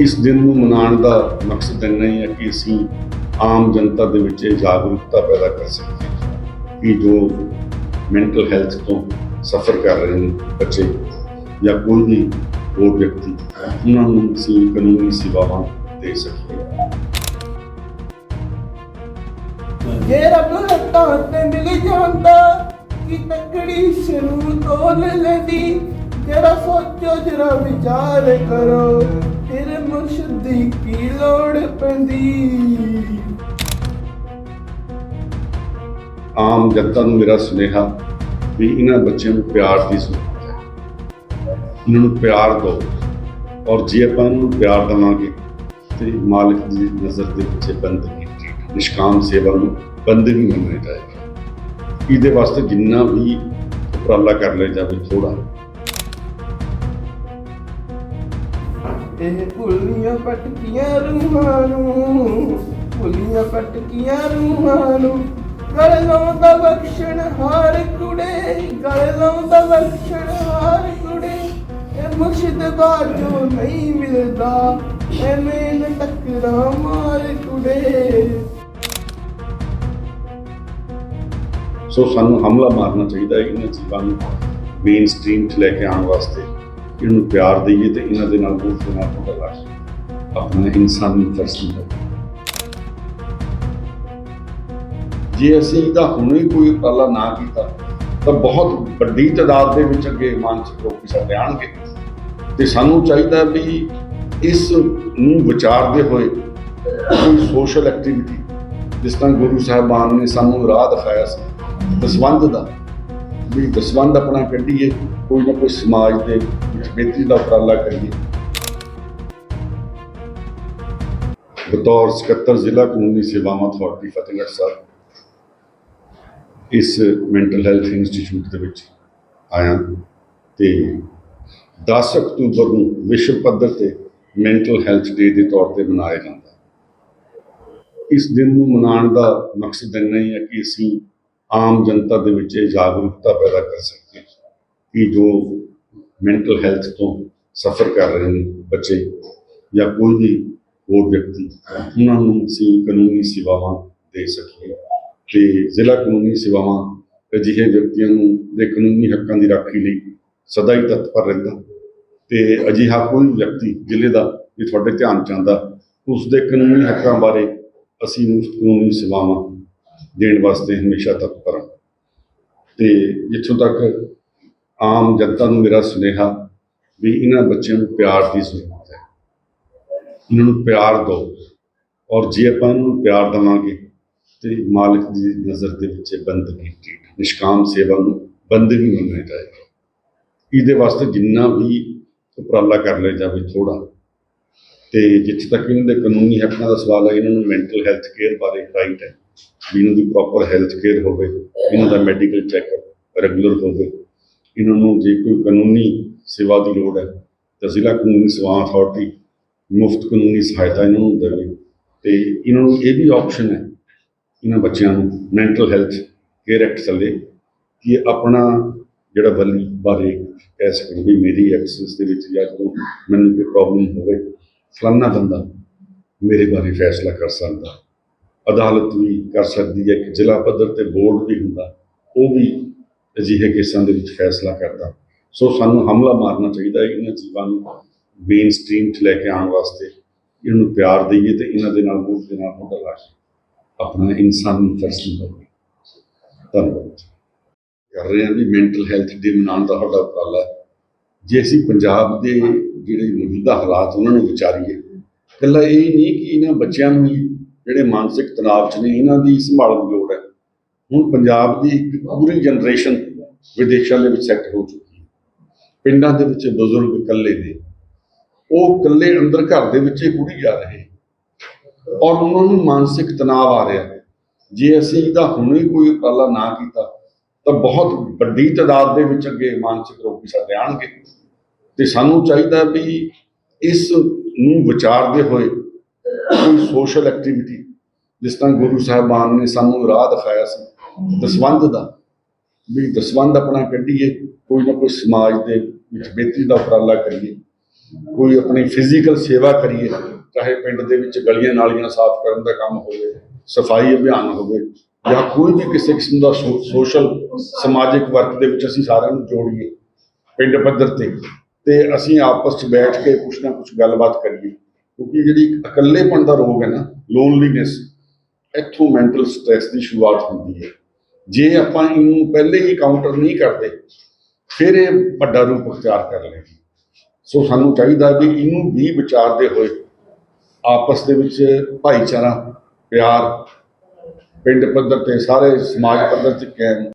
ਇਸ ਦਿਨ ਨੂੰ ਮਨਾਉਣ ਦਾ ਮਕਸਦ ਇੰਨਾ ਹੀ ਹੈ ਕਿ ਅਸੀਂ ਆਮ ਜਨਤਾ ਦੇ ਵਿੱਚ ਇਹ ਜਾਗਰੂਕਤਾ ਪੈਦਾ ਕਰ ਸਕੀਏ ਕਿ ਜੋ ਮੈਂਟਲ ਹੈਲਥ ਤੋਂ ਸਫਰ ਕਰ ਰਹੇ ਨੇ ਬੱਚੇ ਜਾਂ ਕੋਈ ਵੀ ਹੋਰ ਵਿਅਕਤੀ, ਉਹਨਾਂ ਨੂੰ ਅਸੀਂ ਕਾਨੂੰਨੀ ਸੇਵਾਵਾਂ ਦੇ ਸਕੀਏ। ਜੇ ਰੱਬ ਹੱਥਾਂ ਤੇ ਮਿਲ ਜਾਂਦਾ, ਕਿ ਤਕੜੀ ਸ਼ਰੂ ਤੋਲ ਲੈਂਦੀ। ਜਰਾ ਸੋਚੋ, ਜਰਾ ਵਿਚਾਰ ਕਰੋ। ਤੇਰੇ ਮੁਰਸ਼ਿਦ ਦੀ ਕੀ ਲੋੜ ਪੈਂਦੀ? ਆਮ ਜਨਤਾ ਨੂੰ ਮੇਰਾ ਸੁਨੇਹਾ ਵੀ ਇਹਨਾਂ ਬੱਚਿਆਂ ਨੂੰ ਪਿਆਰ ਦੀ ਜ਼ਰੂਰਤ ਹੈ। ਇਹਨਾਂ ਨੂੰ ਪਿਆਰ ਦਿਓ ਔਰ ਜੇ ਆਪਾਂ ਇਹਨਾਂ ਨੂੰ ਪਿਆਰ ਦੇਵਾਂਗੇ ਤੇ ਮਾਲਕ ਦੀ ਨਜ਼ਰ ਦੇ ਵਿੱਚ ਇਹ ਬੰਦਗੀ, ਨਿਸ਼ਕਾਮ ਸੇਵਾ ਨੂੰ ਬੰਦਗੀ ਮੰਨਿਆ ਜਾਏਗਾ। ਇਹਦੇ ਵਾਸਤੇ ਜਿੰਨਾ ਵੀ ਉਪਰਾਲਾ ਕਰ ਲਿਆ ਜਾਵੇ ਥੋੜਾ ਇਹ ਭੁੱਲੀਆਂ ਪਟਕੀਆਂ ਰੂਹਾਂ ਨੂੰ, ਭੁੱਲੀਆਂ ਪਟਕੀਆਂ ਰੂਹਾਂ ਨੂੰ। ਗਲ ਲਾਉਂਦਾ ਬਖਸ਼ਣ ਹਾਰ ਕੁੜੇ, ਗਲ ਲਾਉਂਦਾ ਬਖਸ਼ਣ ਹਾਰ ਕੁੜੇ। ਇਹ ਮੁਰਸ਼ਿਦ ਬਾਜੋ ਨਹੀਂ ਮਿਲਦਾ, ਐਵੇਂ ਨ ਟੱਕਰਾਂ ਮਾਰ ਕੁੜੇ। ਸੋ ਸਾਨੂੰ ਹਮਲਾ ਮਾਰਨਾ ਚਾਹੀਦਾ ਹੈ ਇਹਨਾਂ ਜੀਵਾਂ ਨੂੰ ਮੇਨ ਸਟ੍ਰੀਮ 'ਚ ਲੈ ਕੇ ਆਉਣ ਵਾਸਤੇ। ਇਹਨੂੰ ਪਿਆਰ ਦਈਏ ਤੇ ਇਹਨਾਂ ਦੇ ਨਾਲ ਬਹੁਤ ਦੇ ਨਾਲ ਤੁਹਾਡਾ ਆਪਣਾ ਇਨਸਾਨੀ ਫਰਜ਼ ਨਿਭਾਈਏ ਜੇ ਅਸੀਂ ਇਹਦਾ ਹੁਣੇ ਕੋਈ ਉਪਰਾਲਾ ਨਾ ਕੀਤਾ, ਤਾਂ ਬਹੁਤ ਵੱਡੀ ਤਾਦਾਦ ਦੇ ਵਿੱਚ ਅੱਗੇ ਮਾਨਸਿਕ ਰੋਗੀ ਸਾਡੇ ਆਣਗੇ ਤੇ ਸਾਨੂੰ ਚਾਹੀਦਾ ਵੀ ਇਸ ਨੂੰ ਵਿਚਾਰਦੇ ਹੋਏ ਕੋਈ ਸੋਸ਼ਲ ਐਕਟੀਵਿਟੀ ਜਿਸ ਤਰ੍ਹਾਂ ਗੁਰੂ ਸਾਹਿਬਾਨ ਨੇ ਸਾਨੂੰ ਰਾਹ ਦਿਖਾਇਆ ਸੀ, ਦਸਵੰਧ ਦਾ। ਵੀ ਦਸਵੰਧ ਆਪਣਾ ਕੱਢੀਏ, ਕੋਈ ਨਾ ਕੋਈ ਸਮਾਜ ਦੇ ਵਿੱਚ ਦਾ ਉਪਰਾਲਾ ਕਰੀਏ। ਬਤੌਰ ਸਕੱਤਰ ਜ਼ਿਲ੍ਹਾ ਕਾਨੂੰਨੀ ਸੇਵਾਵਾਂ ਅਥਾਰਟੀ ਫਤਿਹਗੜ੍ਹ ਸਾਹਿਬ, ਇਸ ਮੈਂਟਲ ਹੈਲਥ ਇੰਸਟੀਚਿਊਟ ਦੇ ਵਿੱਚ ਆਇਆ ਤੇ 10 ਅਕਤੂਬਰ ਨੂੰ ਵਿਸ਼ਵ ਪੱਧਰ ਤੇ ਮੈਂਟਲ ਹੈਲਥ ਡੇ ਦੇ ਤੌਰ ਤੇ ਮਨਾਇਆ ਜਾਂਦਾ। ਇਸ ਦਿਨ ਨੂੰ ਮਨਾਉਣ ਦਾ ਮਕਸਦ ਇੰਨਾ ਹੀ ਹੈ ਕਿ ਅਸੀਂ ਆਮ ਜਨਤਾ ਦੇ ਵਿੱਚ ਇਹ ਜਾਗਰੂਕਤਾ ਪੈਦਾ ਕਰ ਸਕੀਏ ਕਿ ਜੋ ਮੈਂਟਲ ਹੈਲਥ ਤੋਂ ਸਫਰ ਕਰ ਰਹੇ ਨੇ ਬੱਚੇ ਜਾਂ ਕੋਈ ਵੀ ਹੋਰ ਵਿਅਕਤੀ, ਉਹਨਾਂ ਨੂੰ ਅਸੀਂ ਕਾਨੂੰਨੀ ਸੇਵਾਵਾਂ ਦੇ ਸਕੀਏ ਤੇ ਜ਼ਿਲ੍ਹਾ ਕਾਨੂੰਨੀ ਸੇਵਾਵਾਂ ਅਜਿਹੇ ਵਿਅਕਤੀਆਂ ਨੂੰ ਦੇ ਕਾਨੂੰਨੀ ਹੱਕਾਂ ਦੀ ਰਾਖੀ ਲਈ ਸਦਾ ਹੀ ਤਤਪਰ ਰਹਿੰਦਾ। ਤੇ ਅਜਿਹਾ ਕੋਈ ਵਿਅਕਤੀ ਜ਼ਿਲ੍ਹੇ ਦਾ ਵੀ ਤੁਹਾਡੇ ਧਿਆਨ ਚ ਆਉਂਦਾ, ਉਸ ਦੇ ਕਾਨੂੰਨੀ ਹੱਕਾਂ ਬਾਰੇ ਅਸੀਂ ਉਸ ਕਾਨੂੰਨੀ ਸੇਵਾਵਾਂ ਦੇਣ ਵਾਸਤੇ ਹਮੇਸ਼ਾ ਤਤਪਰ ਹਾਂ। ਤੇ ਜਿੱਥੋਂ ਤੱਕ ਆਮ ਜਨਤਾ ਨੂੰ ਮੇਰਾ ਸੁਨੇਹਾ ਵੀ ਇਹਨਾਂ ਬੱਚਿਆਂ ਨੂੰ ਪਿਆਰ ਦੀ ਜ਼ਰੂਰਤ ਹੈ। ਇਹਨਾਂ ਨੂੰ ਪਿਆਰ ਦਿਓ ਔਰ ਜੇ ਆਪਾਂ ਇਹਨਾਂ ਨੂੰ ਪਿਆਰ ਦੇਵਾਂਗੇ ਤੇ ਮਾਲਕ ਦੀ ਨਜ਼ਰ ਦੇ ਵਿੱਚ ਇਹ ਬੰਦਗੀ ਨਿਸ਼ਕਾਮ ਸੇਵਾ ਨੂੰ ਬੰਦਗੀ ਮੰਨਿਆ ਜਾਏਗਾ। ਇਹਦੇ ਵਾਸਤੇ ਜਿੰਨਾ ਵੀ ਉਪਰਾਲਾ ਕਰ ਲਿਆ ਜਾਵੇ ਥੋੜਾ ਤੇ ਜਿੱਥੇ ਤੱਕ ਇਹਨਾਂ ਦੇ ਕਾਨੂੰਨੀ ਹੱਕਾਂ ਦਾ ਸਵਾਲ ਹੈ, ਇਹਨਾਂ ਨੂੰ ਮੈਂਟਲ ਹੈਲਥ ਕੇਅਰ ਬਾਰੇ ਰਾਈਟ ਹੈ। ਵੀ ਇਹਨਾਂ ਦੀ ਪ੍ਰੋਪਰ ਹੈਲਥ ਕੇਅਰ ਹੋਵੇ ਇਹਨਾਂ ਦਾ ਮੈਡੀਕਲ ਚੈੱਕਅਪ ਰੈਗੂਲਰ ਹੋਵੇ। ਇਹਨਾਂ ਨੂੰ ਜੇ ਕੋਈ ਕਾਨੂੰਨੀ ਸੇਵਾ ਦੀ ਲੋੜ ਹੈ ਤਾਂ ਜ਼ਿਲ੍ਹਾ ਕਾਨੂੰਨੀ ਸੇਵਾ ਅਥਾਰਟੀ ਮੁਫਤ ਕਾਨੂੰਨੀ ਸਹਾਇਤਾ ਇਹਨਾਂ ਨੂੰ ਦੇਵੇ। ਤੇ ਇਹਨਾਂ ਨੂੰ ਇਹ ਵੀ ਆਪਸ਼ਨ ਹੈ, ਇਹਨਾਂ ਬੱਚਿਆਂ ਨੂੰ ਮੈਂਟਲ ਹੈਲਥ ਕੇਅਰ ਐਕਟ ਚੱਲੇ ਕਿ ਆਪਣਾ ਜਿਹੜਾ ਬਲੀ ਬਾਰੇ ਕਹਿ ਸਕਣ ਵੀ ਮੇਰੀ ਐਕਸੈਸ ਦੇ ਵਿੱਚ ਜਾਂ ਜਦੋਂ ਮੈਨੂੰ ਕੋਈ ਪ੍ਰੋਬਲਮ ਹੋਵੇ, ਫਲਾਨਾ ਬੰਦਾ ਮੇਰੇ ਬਾਰੇ ਫੈਸਲਾ ਕਰ ਸਕਦਾ। ਅਦਾਲਤ ਵੀ ਕਰ ਸਕਦੀ ਹੈ ਕਿ ਜ਼ਿਲ੍ਹਾ ਪੱਧਰ ਤੇ ਬੋਰਡ ਵੀ ਹੁੰਦਾ, ਉਹ ਵੀ ਅਜਿਹੇ ਕੇਸਾਂ ਦੇ ਵਿੱਚ ਫੈਸਲਾ ਕਰਦਾ। ਸੋ ਸਾਨੂੰ ਹਮਲਾ ਮਾਰਨਾ ਚਾਹੀਦਾ ਹੈ ਇਹਨਾਂ ਜੀਵਾਂ ਨੂੰ ਮੇਨ ਸਟ੍ਰੀਮ 'ਚ ਲੈ ਕੇ ਆਉਣ ਵਾਸਤੇ। ਇਹਨਾਂ ਨੂੰ ਪਿਆਰ ਦਈਏ ਤੇ ਇਹਨਾਂ ਦੇ ਨਾਲ ਬਹੁਤ ਦੇ ਨਾਲ ਤੁਹਾਡਾ ਲਾਸ਼ ਆਪਣਾ ਇਨਸਾਨੀ ਫਰਜ਼ ਨਿਭਾਈਏ ਧੰਨਵਾਦ ਕਰ ਰਹੇ ਹਾਂ ਵੀ ਮੈਂਟਲ ਹੈਲਥ ਡੇ ਮਨਾਉਣ ਦਾ ਸਾਡਾ ਉਪਰਾਲਾ ਹੈ। ਜੇ ਅਸੀਂ ਪੰਜਾਬ ਦੇ ਜਿਹੜੇ ਮੌਜੂਦਾ ਹਾਲਾਤ ਉਹਨਾਂ ਨੂੰ ਵਿਚਾਰੀਏ, ਇਕੱਲਾ ਇਹ ਨਹੀਂ ਕਿ ਇਹਨਾਂ ਬੱਚਿਆਂ ਨੂੰ ਜਿਹੜੇ ਮਾਨਸਿਕ ਤਣਾਅ 'ਚ ਨੇ, ਇਹਨਾਂ ਦੀ ਸੰਭਾਲ ਦੀ ਲੋੜ ਹੈ। ਹੁਣ ਪੰਜਾਬ ਦੀ ਇੱਕ ਪੂਰੀ ਜਨਰੇਸ਼ਨ ਵਿਦੇਸ਼ਾਂ ਦੇ ਵਿੱਚ ਸੈੱਟ ਹੋ ਚੁੱਕੀ ਹੈ। ਪਿੰਡਾਂ ਦੇ ਵਿੱਚ ਬਜ਼ੁਰਗ ਇਕੱਲੇ ਨੇ। ਉਹ ਇਕੱਲੇ ਅੰਦਰ ਘਰ ਦੇ ਵਿੱਚ ਹੀ ਕੁੜੀ ਜਾ ਰਹੇ। ਔਰ ਉਹਨਾਂ ਨੂੰ ਮਾਨਸਿਕ ਤਣਾਅ ਆ ਰਿਹਾ ਜੇ ਅਸੀਂ ਇਹਦਾ ਹੁਣੇ ਕੋਈ ਉਪਰਾਲਾ ਨਾ ਕੀਤਾ, ਤਾਂ ਬਹੁਤ ਵੱਡੀ ਤਾਦਾਦ ਦੇ ਵਿੱਚ ਅੱਗੇ ਮਾਨਸਿਕ ਰੋਗੀ ਸਾਡੇ ਆਣਗੇ ਤੇ ਸਾਨੂੰ ਚਾਹੀਦਾ ਵੀ ਇਸ ਨੂੰ ਵਿਚਾਰਦੇ ਹੋਏ ਕੋਈ ਸੋਸ਼ਲ ਐਕਟੀਵਿਟੀ ਜਿਸ ਤਰ੍ਹਾਂ ਗੁਰੂ ਸਾਹਿਬਾਨ ਨੇ ਸਾਨੂੰ ਰਾਹ ਦਿਖਾਇਆ ਸੀ, ਦਸਵੰਧ ਦਾ। ਵੀ ਦਸਵੰਧ ਆਪਣਾ ਕੱਢੀਏ, ਕੋਈ ਨਾ ਕੋਈ ਸਮਾਜ ਦੇ ਵਿੱਚ ਬਿਹਤਰੀ ਦਾ ਉਪਰਾਲਾ ਕਰੀਏ, ਕੋਈ ਆਪਣੀ ਫਿਜ਼ੀਕਲ ਸੇਵਾ ਕਰੀਏ, ਚਾਹੇ ਪਿੰਡ ਦੇ ਵਿੱਚ ਗਲੀਆਂ ਨਾਲੀਆਂ ਸਾਫ਼ ਕਰਨ ਦਾ ਕੰਮ ਹੋਵੇ, ਸਫ਼ਾਈ ਅਭਿਆਨ ਹੋਵੇ, ਜਾਂ ਕੋਈ ਵੀ ਕਿਸੇ ਕਿਸਮ ਦਾ ਸੋ- ਸੋਸ਼ਲ ਸਮਾਜਿਕ ਵਰਕ ਦੇ ਵਿੱਚ ਅਸੀਂ ਸਾਰਿਆਂ ਨੂੰ ਜੋੜੀਏ, ਪਿੰਡ ਪੱਧਰ ਤੇ ਤੇ ਅਸੀਂ ਆਪਸ 'ਚ ਬੈਠ ਕੇ ਕੁਛ ਨਾ ਕੁਛ ਗੱਲਬਾਤ ਕਰੀਏ, ਕਿਉਂਕਿ ਜਿਹੜੀ ਇਕੱਲੇਪਣ ਦਾ ਰੋਗ ਹੈ ਨਾ ਲੋਨਲੀਨੈਸ ਇੱਥੋਂ ਮੈਂਟਲ ਸਟ੍ਰੈਸ ਦੀ ਸ਼ੁਰੂਆਤ ਹੁੰਦੀ ਹੈ। ਜੇ ਆਪਾਂ ਇਹਨੂੰ ਪਹਿਲੇ ਹੀ ਕਾਊਂਟਰ ਨਹੀਂ ਕਰਦੇ, ਫਿਰ ਇਹ ਵੱਡਾ ਰੂਪ ਅਖਤਿਆਰ ਕਰ ਲਏਗੀ ਸੋ ਸਾਨੂੰ ਚਾਹੀਦਾ ਵੀ ਇਹਨੂੰ ਵੀ ਵਿਚਾਰਦੇ ਹੋਏ ਆਪਸ ਦੇ ਵਿੱਚ ਭਾਈਚਾਰਾ, ਪਿਆਰ, ਪਿੰਡ ਪੱਧਰ ਤੇ ਸਾਰੇ ਸਮਾਜ ਪੱਧਰ ਤੇ ਕਾਇਮ